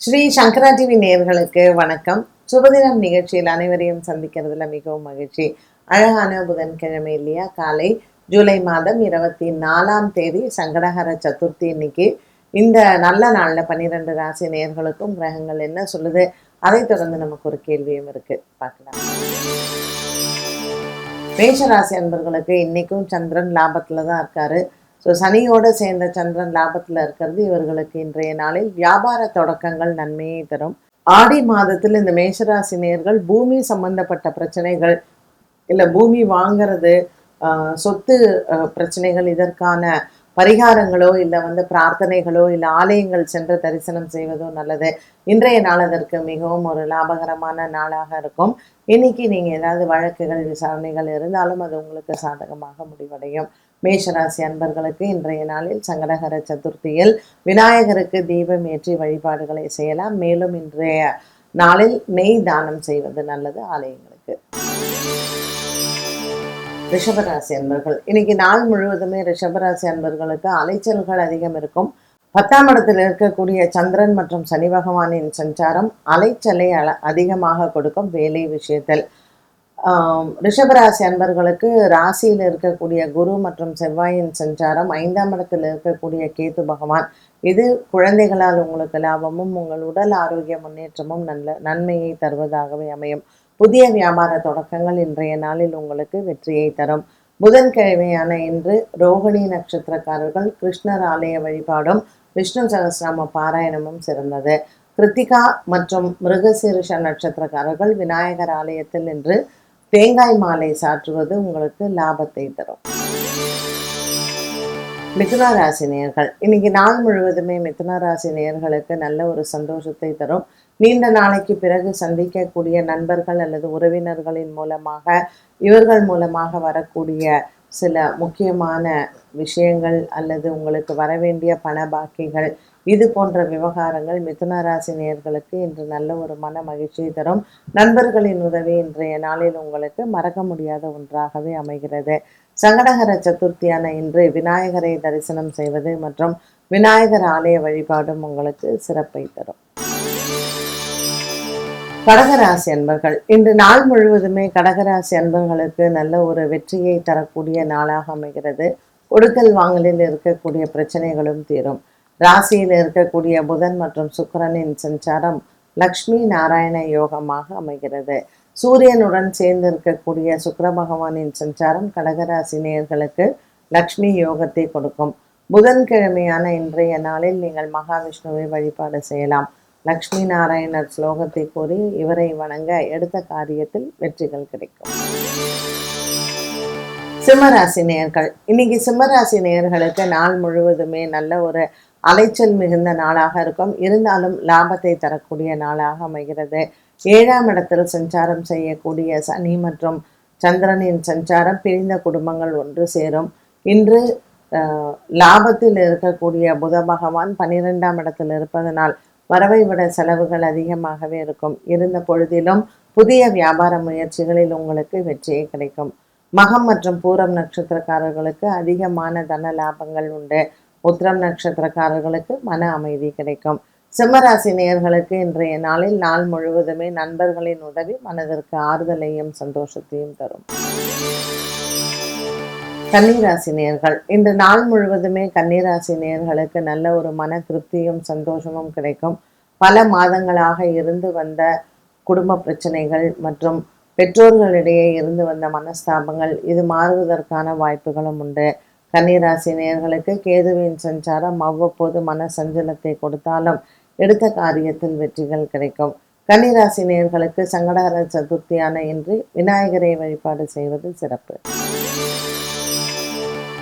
ஸ்ரீ சங்கரா TV நேர்களுக்கு வணக்கம். சுபதினம் நிகழ்ச்சியில் அனைவரையும் சந்திக்கிறதுல மிகவும் மகிழ்ச்சி. அழகான புதன்கிழமை இல்லையா? காலை ஜூலை மாதம் இருபத்தி நாலாம் தேதி சங்கடகர சதுர்த்தி இன்னைக்கு. இந்த நல்ல நாளில் பன்னிரெண்டு ராசி நேயர்களுக்கும் கிரகங்கள் என்ன சொல்லுது? அதை தொடர்ந்து நமக்கு ஒரு கேள்வியும் இருக்கு. பார்க்கலாம். மேஷராசி அன்பர்களுக்கு இன்னைக்கும் சந்திரன் லாபத்தில் தான் இருக்காரு. ஸோ சனியோடு சேர்ந்த சந்திரன் லாபத்தில் இருக்கிறது இவர்களுக்கு இன்றைய நாளில் வியாபார தொடக்கங்கள் நன்மையை தரும். ஆடி மாதத்தில் இந்த மேஷராசி நேர்கள் பூமி சம்பந்தப்பட்ட பிரச்சனைகள் இல்லை பூமி வாங்கிறது ஆஹ், சொத்து பிரச்சனைகள் இதற்கான பரிகாரங்களோ இல்லை வந்து பிரார்த்தனைகளோ இல்லை ஆலயங்கள் சென்று தரிசனம் செய்வதோ நல்லது. இன்றைய நாள் அதற்கு மிகவும் ஒரு லாபகரமான நாளாக இருக்கும். இன்னைக்கு நீங்கள் ஏதாவது வழக்குகள் விசாரணைகள் இருந்தாலும் அது உங்களுக்கு சாதகமாக முடிவடையும். மேஷராசி அன்பர்களுக்கு இன்றைய நாளில் சங்கடகர சதுர்த்தியில் விநாயகருக்கு தீபம் ஏற்றி வழிபாடுகளை செய்யலாம். மேலும் இன்றைய நாளில் நெய் தானம் செய்வது நல்லது. ஆலயங்களுக்கு ரிஷபராசி அன்பர்கள். இன்னைக்கு நாள் முழுவதுமே ரிஷபராசி அன்பர்களுக்கு அலைச்சல்கள் அதிகம் இருக்கும். பத்தாம் இடத்தில் இருக்கக்கூடிய சந்திரன் மற்றும் சனி பகவானின் சஞ்சாரம் அலைச்சலை அல அதிகமாக கொடுக்கும் வேலை விஷயத்தில். ரிஷபராசி அன்பர்களுக்கு ராசியில் இருக்கக்கூடிய குரு மற்றும் செவ்வாயின் சஞ்சாரம் ஐந்தாம் இடத்தில் இருக்கக்கூடிய கேத்து பகவான். இது குழந்தைகளால் உங்களுக்கு லாபமும் உங்கள் உடல் ஆரோக்கிய முன்னேற்றமும் நல்ல நன்மையை தருவதாகவே அமையும். புதிய வியாபார தொடக்கங்கள் இன்றைய நாளில் உங்களுக்கு வெற்றியை தரும். புதன்கிழமையான இன்று ரோகிணி நட்சத்திரக்காரர்கள் கிருஷ்ணர் ஆலய வழிபாடும் விஷ்ணு சகஸ்ரநாம பாராயணமும் சிறந்தது. கிருத்திகா மற்றும் மிருகசீரிஷ நட்சத்திரக்காரர்கள் விநாயகர் ஆலயத்தில் இன்று தேங்காய் மாலை சாற்றுவது உங்களுக்கு லாபத்தை தரும். மிதுன ராசி நேயர்கள் இன்னைக்கு நாள் முழுவதுமே மிதுன ராசி நேயர்களுக்கு நல்ல ஒரு சந்தோஷத்தை தரும். நீண்ட நாளைக்கு பிறகு சந்திக்கக்கூடிய நண்பர்கள் அல்லது உறவினர்களின் மூலமாக இவர்கள் மூலமாக வரக்கூடிய சில முக்கியமான விஷயங்கள் அல்லது உங்களுக்கு வரவேண்டிய பண பாக்கிகள் இது போன்ற விவகாரங்கள் மிதுன ராசி நேர்களுக்கு இன்று நல்ல ஒரு மன மகிழ்ச்சியை தரும். நண்பர்களின் உதவி இன்றைய நாளில் உங்களுக்கு மறக்க முடியாத ஒன்றாகவே அமைகிறது. சங்கடகர சதுர்த்தியான இன்று விநாயகரை தரிசனம் செய்வது மற்றும் விநாயகர் ஆலய வழிபாடும் உங்களுக்கு சிறப்பை தரும். கடகராசி அன்பர்கள் இன்று நாள் முழுவதுமே கடகராசி அன்பர்களுக்கு நல்ல ஒரு வெற்றியை தரக்கூடிய நாளாக அமைகிறது. கொடுக்கல் வாங்கலில் இருக்கக்கூடிய பிரச்சனைகளும் தீரும். ராசியில் இருக்கக்கூடிய புதன் மற்றும் சுக்கிரனின் சஞ்சாரம் லக்ஷ்மி நாராயண யோகமாக அமைகிறது. சூரியனுடன் சேர்ந்து இருக்கக்கூடிய சுக்கர பகவானின் சஞ்சாரம் கடகராசி நேயர்களுக்கு லக்ஷ்மி யோகத்தை கொடுக்கும். புதன்கிழமையான இன்றைய நாளில் நீங்கள் மகாவிஷ்ணுவை வழிபாடு செய்யலாம். லக்ஷ்மி நாராயணர் ஸ்லோகத்தை கூறி இவரை வணங்க எடுத்த காரியத்தில் வெற்றிகள் கிடைக்கும். சிம்மராசி நேயர்கள் இன்னைக்கு சிம்மராசி நேயர்களுக்கு நாள் முழுவதுமே நல்ல ஒரு அலைச்சல் மிகுந்த நாளாக இருக்கும். இருந்தாலும் லாபத்தை தரக்கூடிய நாளாக அமைகிறது. ஏழாம் இடத்தில் சஞ்சாரம் செய்யக்கூடிய சனி மற்றும் சந்திரனின் சஞ்சாரம் பிரிந்த குடும்பங்கள் ஒன்று சேரும். இன்று அஹ், லாபத்தில் இருக்கக்கூடிய புத பகவான் பன்னிரெண்டாம் இடத்தில் இருப்பதனால் வரவை விட செலவுகள் அதிகமாகவே இருக்கும். இருந்த பொழுதிலும் புதிய வியாபார முயற்சிகளில் உங்களுக்கு வெற்றியே கிடைக்கும். மகம் மற்றும் பூரம் நட்சத்திரக்காரர்களுக்கு அதிகமான தன லாபங்கள் உண்டு. உத்திரம் நட்சத்திரக்காரர்களுக்கு மன அமைதி கிடைக்கும். சிம்மராசி நேயர்களுக்கு இன்றைய நாளில் நாள் முழுவதுமே நண்பர்களின் உதவி மனதிற்கு ஆறுதலையும் சந்தோஷத்தையும் தரும். கன்னிராசி நேர்கள். இன்று நாள் முழுவதுமே கன்னிராசி நேயர்களுக்கு நல்ல ஒரு மன திருப்தியும் சந்தோஷமும் கிடைக்கும். பல மாதங்களாக இருந்து வந்த குடும்ப பிரச்சனைகள் மற்றும் பெற்றோர்களிடையே இருந்து வந்த மனஸ்தாபங்கள் இது மாறுவதற்கான வாய்ப்புகளும் உண்டு. கன்னிராசி நேர்களுக்கு கேதுவின் சஞ்சாரம் அவ்வப்போது மன சஞ்சலத்தை கொடுத்தாலும் எடுத்த காரியத்தில் வெற்றிகள் கிடைக்கும். கன்னிராசி நேர்களுக்கு சங்கடகர சதுர்த்தியான இன்று விநாயகரை வழிபாடு செய்வது சிறப்பு.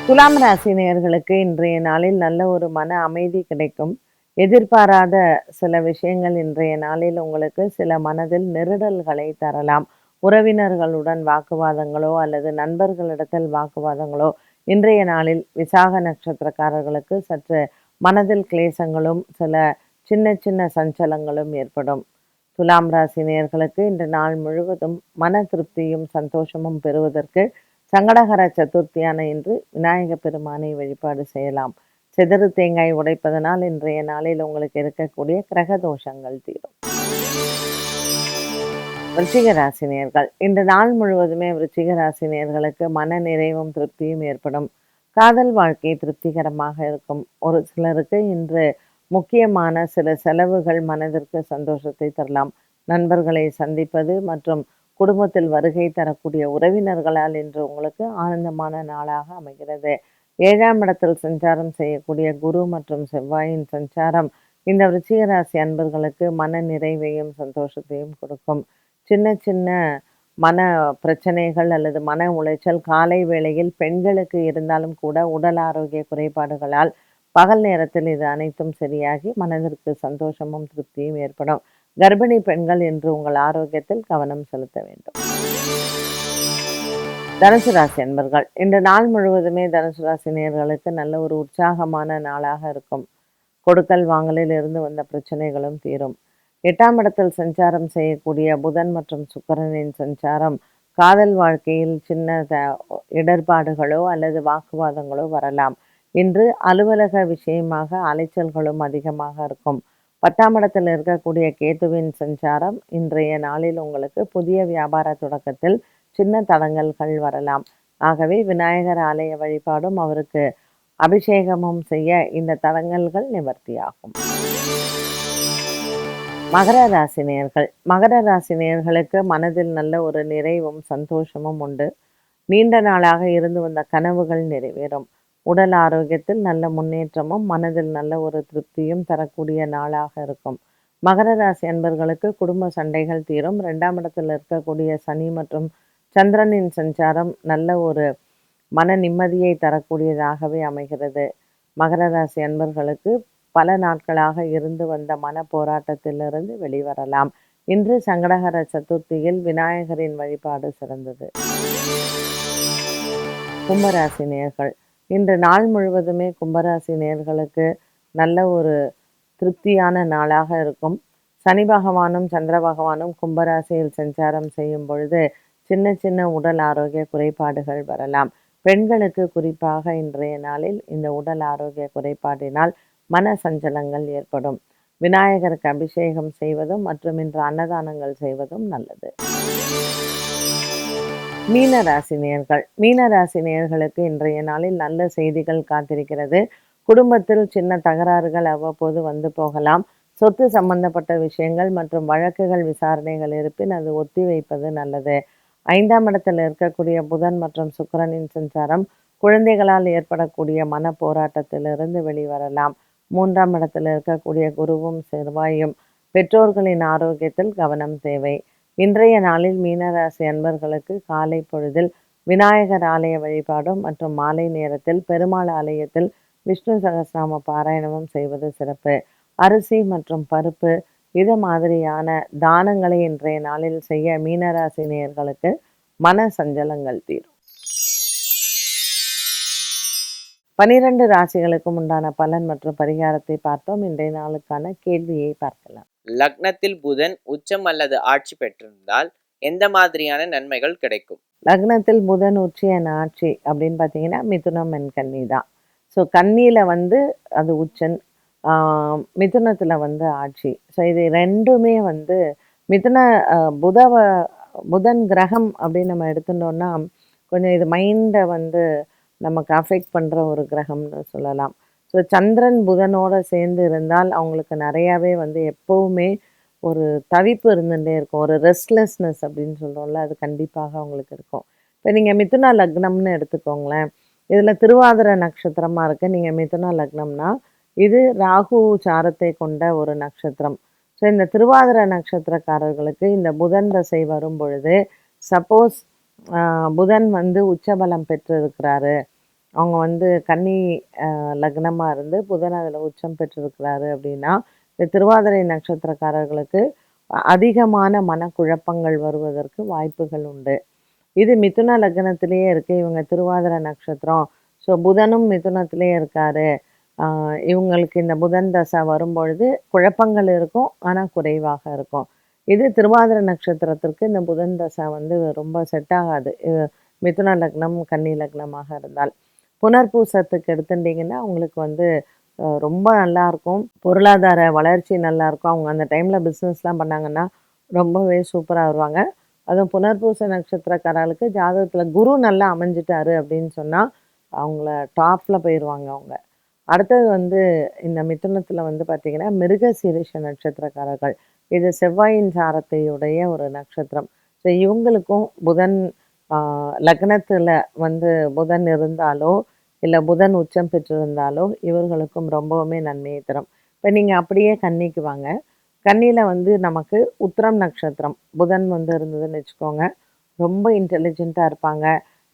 துலாம் ராசி நேயர்களுக்கு இன்றைய நாளில் நல்ல ஒரு மன அமைதி கிடைக்கும். எதிர்பாராத சில விஷயங்கள் இன்றைய நாளில் உங்களுக்கு சில மனதில் நெருடல்களை தரலாம். உறவினர்களுடன் வாக்குவாதங்களோ அல்லது நண்பர்களிடத்தில் வாக்குவாதங்களோ இன்றைய நாளில் விசாக நட்சத்திரக்காரர்களுக்கு சற்று மனதில் கிளேசங்களும் சில சின்ன சின்ன சஞ்சலங்களும் ஏற்படும். துலாம் ராசி நேயர்களுக்கு இன்று நாள் முழுவதும் மன திருப்தியும் சந்தோஷமும் பெறுவதற்கு சங்கடகர சதுர்த்தியான இன்று விநாயக பெருமானை வழிபாடு செய்யலாம். சிதறு தேங்காய் உடைப்பதனால் இன்றைய நாளில் உங்களுக்கு இருக்கக்கூடிய கிரக தோஷங்கள் தீரும். விருச்சிக ராசினியர்கள் இந்த நாள் முழுவதுமே விருச்சிக ராசினியர்களுக்கு மன நிறைவும் திருப்தியும் ஏற்படும். காதல் வாழ்க்கை திருப்திகரமாக இருக்கும். ஒரு சிலருக்கு இன்று முக்கியமான சில செலவுகள் மனதிற்கு சந்தோஷத்தை தரலாம். நண்பர்களை சந்திப்பது மற்றும் குடும்பத்தில் வருகை தரக்கூடிய உறவினர்களால் இன்று உங்களுக்கு ஆனந்தமான நாளாக அமைகிறது. ஏழாம் இடத்தில் சஞ்சாரம் செய்யக்கூடிய குரு மற்றும் செவ்வாயின் சஞ்சாரம் இந்த விருச்சிக ராசி அன்பர்களுக்கு மன நிறைவையும் சந்தோஷத்தையும் கொடுக்கும். சின்ன சின்ன மன பிரச்சனைகள் அல்லது மன உளைச்சல் காலை வேளையில் பெண்களுக்கு இருந்தாலும் கூட உடல் ஆரோக்கிய குறைபாடுகளால் பகல் நேரத்தில் இது அனைத்தும் சரியாகி மனதிற்கு சந்தோஷமும் திருப்தியும் ஏற்படும். கர்ப்பிணி பெண்கள் என்று உங்கள் ஆரோக்கியத்தில் கவனம் செலுத்த வேண்டும். தனுசு ராசி அன்பர்கள் இந்த நாள் முழுவதுமே தனுசு ராசி நேர்களுக்கு நல்ல ஒரு உற்சாகமான நாளாக இருக்கும். கொடுக்கல் வாங்கலில் இருந்து வந்த பிரச்சனைகளும் தீரும். எட்டாம் இடத்தில் சஞ்சாரம் செய்யக்கூடிய புதன் மற்றும் சுக்கரனின் சஞ்சாரம் காதல் வாழ்க்கையில் சின்ன இடர்பாடுகளோ அல்லது வாக்குவாதங்களோ வரலாம். இன்று அலுவலக விஷயமாக அலைச்சல்களும் அதிகமாக இருக்கும். பத்தாம் இடத்தில் இருக்கக்கூடிய கேத்துவின் சஞ்சாரம் இன்றைய நாளில் உங்களுக்கு புதிய வியாபார தொடக்கத்தில் சின்ன தடங்கல்கள் வரலாம். ஆகவே விநாயகர் ஆலய வழிபாடும் அவருக்கு அபிஷேகமும் செய்ய இந்த தடங்கல்கள் நிவர்த்தியாகும். மகர ராசி நேர்கள் மகர ராசி நேர்களுக்கு மனதில் நல்ல ஒரு நிறைவும் சந்தோஷமும் உண்டு. நீண்ட நாளாக இருந்து வந்த கனவுகள் நிறைவேறும். உடல் ஆரோக்கியத்தில் நல்ல முன்னேற்றமும் மனதில் நல்ல ஒரு திருப்தியும் தரக்கூடிய நாளாக இருக்கும். மகர ராசி அன்பர்களுக்கு குடும்ப சண்டைகள் தீரும். ரெண்டாம் இடத்தில் இருக்கக்கூடிய சனி மற்றும் சந்திரனின் சஞ்சாரம் நல்ல ஒரு மன நிம்மதியை தரக்கூடியதாகவே அமைகிறது. மகர ராசி அன்பர்களுக்கு பல நாட்களாக இருந்து வந்த மன போராட்டத்திலிருந்து வெளிவரலாம். இன்று சங்கடகர சதுர்த்தியில் விநாயகரின் வழிபாடு சிறந்தது. கும்பராசி நேர்கள் இன்று நாள் முழுவதுமே கும்பராசி நேர்களுக்கு நல்ல ஒரு திருப்தியான நாளாக இருக்கும். சனி பகவானும் சந்திர பகவானும் கும்பராசியில் சஞ்சாரம் செய்யும் பொழுது சின்ன சின்ன உடல் ஆரோக்கிய குறைபாடுகள் வரலாம். பெண்களுக்கு குறிப்பாக இன்றைய நாளில் இந்த உடல் ஆரோக்கிய குறைபாட்டினால் மன சஞ்சலங்கள் ஏற்படும். விநாயகருக்கு அபிஷேகம் செய்வதும் மற்றும் இன்று அன்னதானங்கள் செய்வதும் நல்லது. மீனராசினியர்கள் மீனராசினியர்களுக்கு இன்றைய நாளில் நல்ல செய்திகள் காத்திருக்கிறது. குடும்பத்தில் சின்ன தகராறுகள் அவ்வப்போது வந்து போகலாம். சொத்து சம்பந்தப்பட்ட விஷயங்கள் மற்றும் வழக்குகள் விசாரணைகள் இருப்பின் அது ஒத்தி வைப்பது நல்லது. ஐந்தாம் இடத்தில் இருக்கக்கூடிய புதன் மற்றும் சுக்கரனின் சஞ்சாரம் குழந்தைகளால் ஏற்படக்கூடிய மன போராட்டத்திலிருந்து வெளிவரலாம். மூன்றாம் இடத்தில் இருக்கக்கூடிய குருவும் செவ்வாயும் பெற்றோர்களின் ஆரோக்கியத்தில் கவனம் தேவை. இன்றைய நாளில் மீனராசி அன்பர்களுக்கு காலை பொழுதில் விநாயகர் ஆலய வழிபாடும் மற்றும் மாலை நேரத்தில் பெருமாள் ஆலயத்தில் விஷ்ணு சகசிராம பாராயணமும் செய்வது சிறப்பு. அரிசி மற்றும் பருப்பு இது மாதிரியான தானங்களை இன்றைய நாளில் செய்ய மீனராசி நேயர்களுக்கு மன சஞ்சலங்கள் தீரும். பனிரெண்டு ராசிகளுக்கும் உண்டான பலன் மற்றும் பரிகாரத்தை பார்த்தோம். இன்றைய நாளுக்கான கேள்வியை பார்க்கலாம். லக்னத்தில் புதன் உச்சம் அல்லது ஆட்சி பெற்றிருந்தால் எந்த மாதிரியான நன்மைகள் கிடைக்கும்? லக்னத்தில் புதன் உச்சி என் ஆட்சி அப்படின்னு பார்த்தீங்கன்னா மிதுனம் என் கன்னி தான். ஸோ கன்னியில் வந்து அது உச்சன் மிதுனத்தில் வந்து ஆட்சி. ஸோ இது ரெண்டுமே வந்து மிதுன புதவ புதன் கிரகம் அப்படின்னு நம்ம எடுத்துட்டோம்னா கொஞ்சம் இது மைண்டை வந்து நமக்கு அஃபெக்ட் பண்ணுற ஒரு கிரகம்னு சொல்லலாம். ஸோ சந்திரன் புதனோடு சேர்ந்து இருந்தால் அவங்களுக்கு நிறையாவே வந்து எப்போவுமே ஒரு தவிப்பு இருந்துகிட்டே இருக்கும். ஒரு ரெஸ்ட்லெஸ்னஸ் அப்படின்னு சொல்கிறோம்ல அது கண்டிப்பாக அவங்களுக்கு இருக்கும். இப்போ நீங்கள் மிதுனா லக்னம்னு எடுத்துக்கோங்களேன். இதில் திருவாதிர நட்சத்திரமாக இருக்குது நீங்கள் மிதுனா லக்னம்னா இது ராகு சாரத்தை கொண்ட ஒரு நட்சத்திரம். ஸோ இந்த திருவாதிர நட்சத்திரக்காரர்களுக்கு இந்த புதன் தசை வரும் பொழுது சப்போஸ் புதன் வந்து உச்சபலம் பெற்றிருக்கிறாரு. அவங்க வந்து கன்னி லக்னமாக இருந்து புதன் அதில் உச்சம் பெற்றிருக்கிறாரு அப்படின்னா இந்த திருவாதிரை நட்சத்திரக்காரர்களுக்கு அதிகமான மனக்குழப்பங்கள் வருவதற்கு வாய்ப்புகள் உண்டு. இது மிதுன லக்னத்திலேயே இருக்குது இவங்க திருவாதிரை நட்சத்திரம். ஸோ புதனும் மிதுனத்திலேயே இருக்காரு. இவங்களுக்கு இந்த புதன் தசை வரும்பொழுது குழப்பங்கள் இருக்கும் ஆனால் குறைவாக இருக்கும். இது திருவாதிரை நட்சத்திரத்திற்கு இந்த புதன் தசை வந்து ரொம்ப செட் ஆகாது. மிதுன லக்னம் கன்னி லக்னமாக இருந்தால். புனர்பூசத்துக்கு எடுத்துட்டிங்கன்னா அவங்களுக்கு வந்து ரொம்ப நல்லா இருக்கும் பொருளாதார வளர்ச்சி நல்லாயிருக்கும் அவங்க அந்த டைமில் பிஸ்னஸ்லாம் பண்ணாங்கன்னா ரொம்பவே சூப்பராக வருவாங்க. அதுவும் புனர்பூச நட்சத்திரக்காரர்களுக்கு ஜாதகத்தில் குரு நல்லா அமைஞ்சிட்டாரு அப்படின்னு சொன்னால் அவங்கள டாப்பில் போயிடுவாங்க அவங்க. அடுத்தது வந்து இந்த மிதுனத்தில் வந்து பார்த்திங்கன்னா மிருகசீரிஷ நட்சத்திரக்காரர்கள். இது செவ்வாயின் சாரத்தையுடைய ஒரு நட்சத்திரம். ஸோ இவங்களுக்கும் புதன் லக்னத்தில் வந்து புதன் இருந்தாலோ இல்லை புதன் உச்சம் பெற்றிருந்தாலோ இவர்களுக்கும் ரொம்பவுமே நன்மையை தரும். இப்போ நீங்கள் அப்படியே கன்னிக்கு வாங்க. கன்னியில் வந்து நமக்கு உத்திரம் நட்சத்திரம். புதன் வந்து இருந்ததுன்னு வச்சுக்கோங்க. ரொம்ப இன்டெலிஜென்ட்டாக இருப்பாங்க.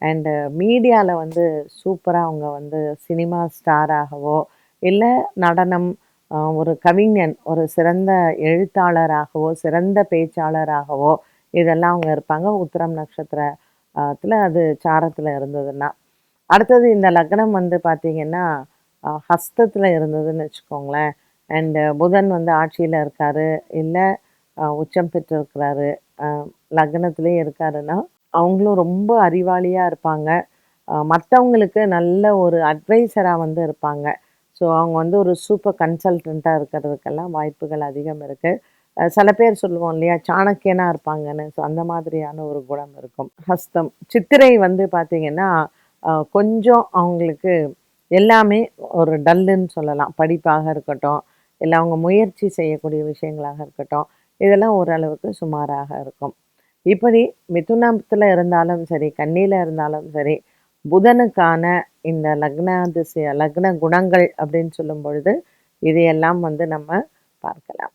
அண்டு மீடியாவில் வந்து சூப்பராக அவங்க வந்து சினிமா ஸ்டாராகவோ இல்லை நடனம் ஒரு கவிஞன் ஒரு சிறந்த எழுத்தாளராகவோ சிறந்த பேச்சாளராகவோ இதெல்லாம் அவங்க இருப்பாங்க. உத்திரம் அதில் அது சாரத்தில் இருந்ததுன்னா. அடுத்தது இந்த லக்னம் வந்து பார்த்திங்கன்னா ஹஸ்தத்தில் இருந்ததுன்னு வச்சுக்கோங்களேன். அண்டு புதன் வந்து ஆட்சியில் இருக்காரு. இல்லை உச்சம் பெற்றிருக்கிறாரு. லக்னத்திலே இருக்காருன்னா அவங்களும் ரொம்ப அறிவாளியாக இருப்பாங்க. மற்றவங்களுக்கு நல்ல ஒரு அட்வைசராக வந்து இருப்பாங்க. ஸோ அவங்க வந்து ஒரு சூப்பர் கன்சல்டண்ட்டாக இருக்கிறதுக்கெல்லாம் வாய்ப்புகள் அதிகம் இருக்குது சில பேர் சொல்லுவோம் இல்லையா சாணக்கியனாக இருப்பாங்கன்னு. ஸோ அந்த மாதிரியான ஒரு குணம் இருக்கும். ஹஸ்தம். சித்திரை வந்து பார்த்திங்கன்னா கொஞ்சம் அவங்களுக்கு எல்லாமே ஒரு டல்லுன்னு சொல்லலாம். படிப்பாக இருக்கட்டும் இல்லை அவங்க முயற்சி செய்யக்கூடிய விஷயங்களாக இருக்கட்டும் இதெல்லாம் ஓரளவுக்கு சுமாராக இருக்கும். இப்படி மிதுனத்தில் இருந்தாலும் சரி கண்ணியில் இருந்தாலும் சரி புதனுக்கான இந்த லக்னாதிசய லக்ன குணங்கள் அப்படின்னு சொல்லும் பொழுது இதையெல்லாம் வந்து நம்ம பார்க்கலாம்.